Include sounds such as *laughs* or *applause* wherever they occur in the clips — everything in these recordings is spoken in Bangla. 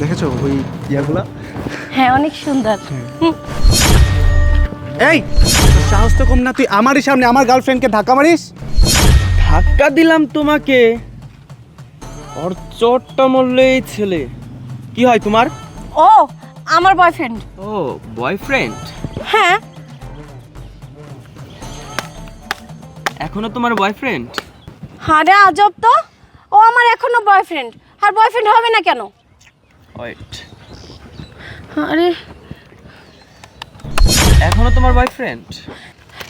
দেখেছ ওই ইয়াগুলা? হ্যাঁ অনেক সুন্দর। হুম, এই সাহস তো কম না তুই আমারই সামনে আমার গার্লফ্রেন্ডকে ধাক্কা মারিস? ধাক্কা দিলাম তোমাকে। ওর চোটটা মরলে এই ছেলে। কি হয় তোমার? ও আমার বয়ফ্রেন্ড ও বয়ফ্রেন্ড হ্যাঁ। এখনও তোমার বয়ফ্রেন্ড আরে আজব তো। ও আমার এখনও বয়ফ্রেন্ড আর বয়ফ্রেন্ড হবে না কেন? ওয়েট আরে। এখনও তোমার বয়ফ্রেন্ড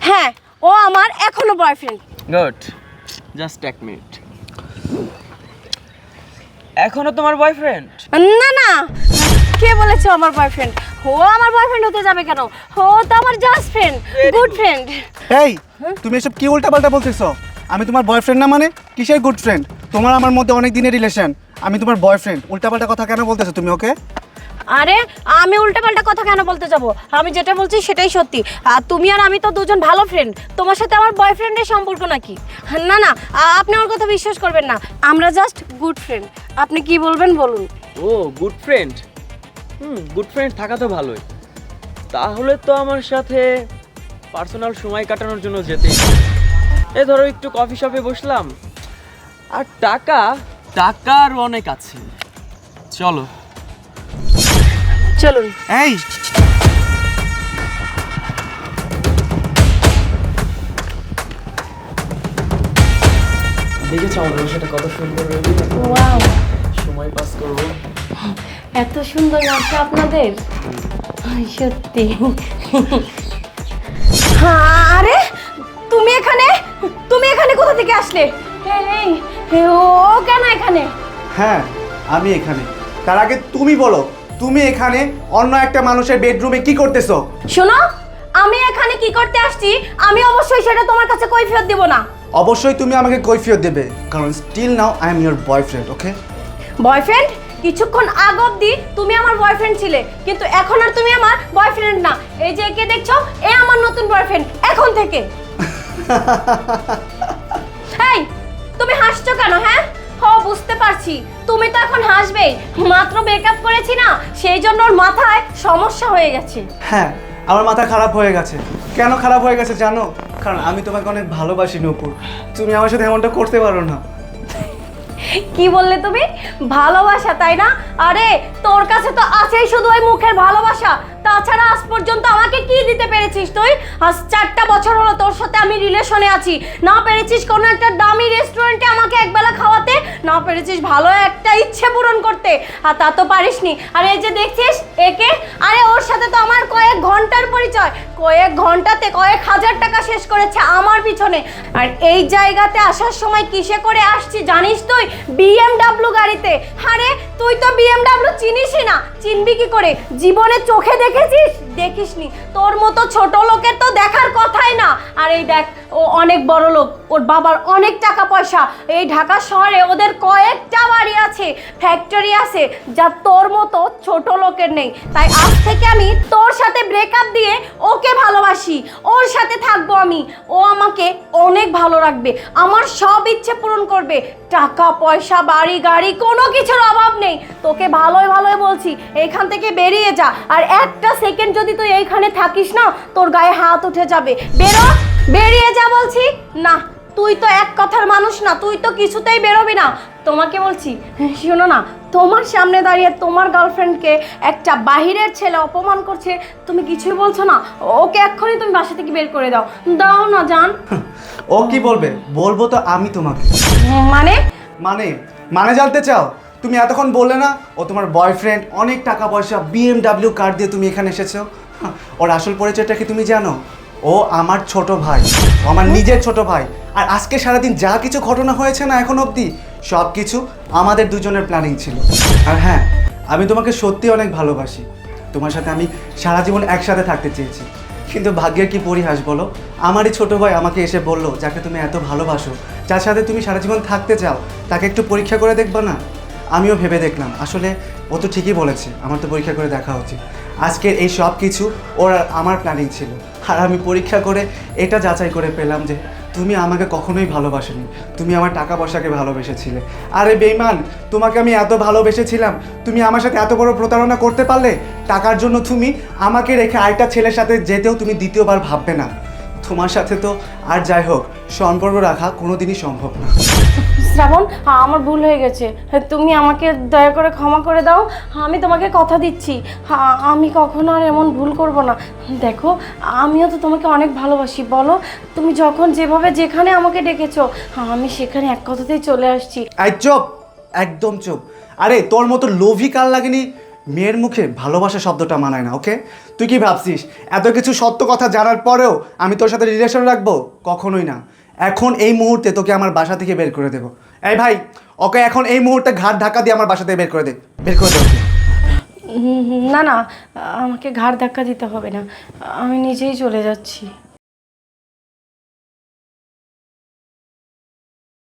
হ্যাঁ ও আমার এখনও বয়ফ্রেন্ড গুড জাস্ট এক মিনিট এখনও তোমার বয়ফ্রেন্ড না না। কে বলেছে আমার বয়ফ্রেন্ড ও আমার বয়ফ্রেন্ড হতে যাবে কেন? ও তো আমার জাস্ট ফ্রেন্ড গুড ফ্রেন্ড এই তুমি এসব কি উল্টাপাল্টা বলতেছো? আমি তোমার বয়ফ্রেন্ড না মানে কিসের গুড ফ্রেন্ড তোমার আমার মধ্যে অনেক দিনের রিলেশন আমি তোমার বয়ফ্রেন্ড উল্টাপাল্টা কথা কেন বলতেছো তুমি ওকে? আরে আমি উল্টাপাল্টা কথা কেন বলতে যাব? আমি যেটা বলছি সেটাই সত্যি। আর তুমি আর আমি তো দুজন ভালো ফ্রেন্ড তোমার সাথে আমার বয়ফ্রেন্ডের সম্পর্ক নাকি? না না আপনি আমার কথা বিশ্বাস করবেন না। আমরা জাস্ট গুড ফ্রেন্ড আপনি কি বলবেন বলুন। ও গুড ফ্রেন্ড হুম গুড ফ্রেন্ড থাকা তো ভালোই। তাহলে তো আমার সাথে পার্সোনাল সময় কাটানোর জন্য যেতে এ ধরো একটু কফি শপে বসলাম। আর টাকা টাকার অনেক আছে। চলো। চলুন এই। দেখেছ আমার ব্যবসাটা কত সুন্দর ওয়াও। সময় পাস করব। এত সুন্দর ব্যবসা আপনাদের? সত্যি। হ্যাঁ, আরে তুমি এখানে? তুমি এখানে কোথা থেকে আসলে? এই, এই, ও কেন এখানে? হ্যাঁ আমি এখানে। তার আগে তুমি বলো তুমি এখানে অন্য একটা মানুষের বেডরুমে কি করতেছো? শোনো আমি এখানে কি করতে আসছি আমি অবশ্যই সেটা তোমার কাছে কৈফিয়ত দেব না। অবশ্যই তুমি আমাকে কৈফিয়ত দেবে কারণ still now I am your boyfriend okay boyfriend কিছুক্ষণ আগ অব্দি তুমি আমার বয়ফ্রেন্ড ছিলে কিন্তু এখন আর তুমি আমার বয়ফ্রেন্ড না। এই যে একে দেখছ এ আমার নতুন বয়ফ্রেন্ড এখন থেকে। *laughs* এই তুমি হাসছো কেন হ্যাঁ? হ বুঝতে পারছি। তুমি তো এখন হাসবেই মাত্র মেকআপ করেছি না সেই জন্য ওর মাথায় সমস্যা হয়ে গেছে। হ্যাঁ আমার মাথা খারাপ হয়ে গেছে। কেন খারাপ হয়ে গেছে জানো? কারণ আমি তোমাকে অনেক ভালোবাসি নূপুর। তুমি আমার সাথে এমনটা করতে পারো না। কি বললে তুমি? ভালোবাসা তাই না? আরে তোর কাছে তো আছেই শুধু ওই মুখের ভালোবাসা। তাছাড়া আজ পর্যন্ত আমাকে কি দিতে পেরেছিস তুই? আজ চারটা বছর হলো তোর সাথে আমি রিলেশনে আছি। না পেরেছিস কোনো একটা দামি রেস্টুরেন্টে আমাকে একবেলা খাওয়াতে? না পেরেছিস ভালো একটা ইচ্ছে পূরণ করতে? আর তা তো পারিসনি। আর এই যে দেখছিস, একে? আরে ওর সাথে তো আমার কয়েক ঘণ্টার পরিচয়। কয়েক ঘন্টাতে কয়েক হাজার টাকা শেষ করেছে আমার পিছনে। আর এই জায়গাতে আসার সময় কিসে করে আসছি জানিস তুই? বিএমডাব্লিউ গাড়িতে। আরে তুই তো বিএমডাব্লিউ চিনিসই না। চিনবি কি করে? জীবনে চোখে দেখেছিস দেখিসনি? তোর মতো ছোট লোকের তো দেখার কথাই না। আর এই দেখ, ও অনেক বড় লোক, ওর বাবার অনেক টাকা পয়সা। এই ঢাকা শহরে ওদের কয়েকটা বাড়ি আছে ফ্যাক্টরি আছে, যা তোর মতো ছোট লোকের নেই। তাই আজ থেকে আমি তোর সাথে ব্রেকআপ দিয়ে ওকে ভালোবাসি। ওর সাথে থাকব আমি। ও আমাকে অনেক ভালো রাখবে। আমার সব ইচ্ছে পূরণ করবে। টাকা, পয়সা, বাড়ি, গাড়ি, কোনো কিছুর অভাব নেই। তোকে ভালোই ভালোই বলছি, এখান থেকে বেরিয়ে যা। আর একটা সেকেন্ড তুই এইখানে থাকিস না তোর গায়ে হাত উঠে যাবে। বেরো বেরিয়ে যা বলছি। না তুই তো এক কথার মানুষ না তুই তো কিছুতেই বেরোবি না। তোমাকে বলছি শোনো না তোমার সামনে দাঁড়িয়ে তোমার গার্লফ্রেন্ডকে একটা বাহিরের ছেলে অপমান করছে তুমি কিছুই বলছো না। ওকে এক্ষুনি তুমি বাসা থেকে বের করে দাও। দাও না জান। ও কি বলবে? বলব তো আমি তোমাকে। মানে? মানে মানে জানতে চাও? তুমি এতক্ষণ বললে না ও তোমার বয়ফ্রেন্ড অনেক টাকা পয়সা বিএমডাব্লিউ কার দিয়ে তুমি এখানে এসেছ। হাহ, ওর আসল পরিচয়টা কি তুমি জানো? ও আমার ছোট ভাই ও আমার নিজের ছোট ভাই। আর আজকে সারাদিন যা কিছু ঘটনা হয়েছে না এখন অবধি সব কিছু আমাদের দুজনের প্ল্যানিং ছিল। আর হ্যাঁ আমি তোমাকে সত্যি অনেক ভালোবাসি। তোমার সাথে আমি সারা জীবন একসাথে থাকতে চেয়েছি। কিন্তু ভাগ্যের কি পরিহাস বলো? আমারই ছোট ভাই আমাকে এসে বলল যাকে তুমি এত ভালোবাসো যার সাথে তুমি সারা জীবন থাকতে চাও তাকে একটু পরীক্ষা করে দেখবা না? আমিও ভেবে দেখলাম। আসলে ও তো ঠিকই বলেছে, আমার তো পরীক্ষা করে দেখা উচিত। আজকের এই সব কিছু ওর আমার প্ল্যানিং ছিল। আর আমি পরীক্ষা করে এটা যাচাই করে পেলাম যে তুমি আমাকে কখনোই ভালোবাসনি। তুমি আমার টাকা পয়সাকে ভালোবেসেছিলে। আরে বেইমান তোমাকে আমি এত ভালোবেসেছিলাম, তুমি আমার সাথে এত বড় প্রতারণা করতে পারলে? টাকার জন্য তুমি আমাকে রেখে আরেকটা ছেলের সাথে যেতেও তুমি দ্বিতীয়বার ভাববে না। তোমার সাথে তো আর যাই হোক, সম্পর্ক রাখা কোনোদিনই সম্ভব না। শ্রাবণ আমার ভুল হয়ে গেছে। তুমি আমাকে দয়া করে ক্ষমা করে দাও। আমি তোমাকে কথা দিচ্ছি। আমি কখনো আর এমন ভুল করব না। দেখো, আমিও তো তোমাকে অনেক ভালোবাসি। বলো, তুমি যখন যেভাবে যেখানে আমাকে ডেকেছো আমি সেখানে এক কথাতেই চলে আসছি। এই, চুপ! একদম চুপ। আরে, তোর মতো লোভী কাল লাগেনি, মেয়ের মুখে ভালোবাসা শব্দটা মানায় না, ওকে? তুই কি ভাবছিস? এত কিছু সত্য কথা জানার পরেও আমি তোর সাথে রিলেশন রাখব? কখনোই না। এখন এই মুহূর্তে তোকে আমার বাসা থেকে বের করে দেবো। এই ভাই, ওকে এখন এই মুহূর্তে ঘাট ধাক্কা দিয়ে আমার বাসা থেকে বের করে দে। বের করে দেবো না না, আমাকে ঘাড় ধাক্কা দিতে হবে না। আমি নিজেই চলে যাচ্ছি।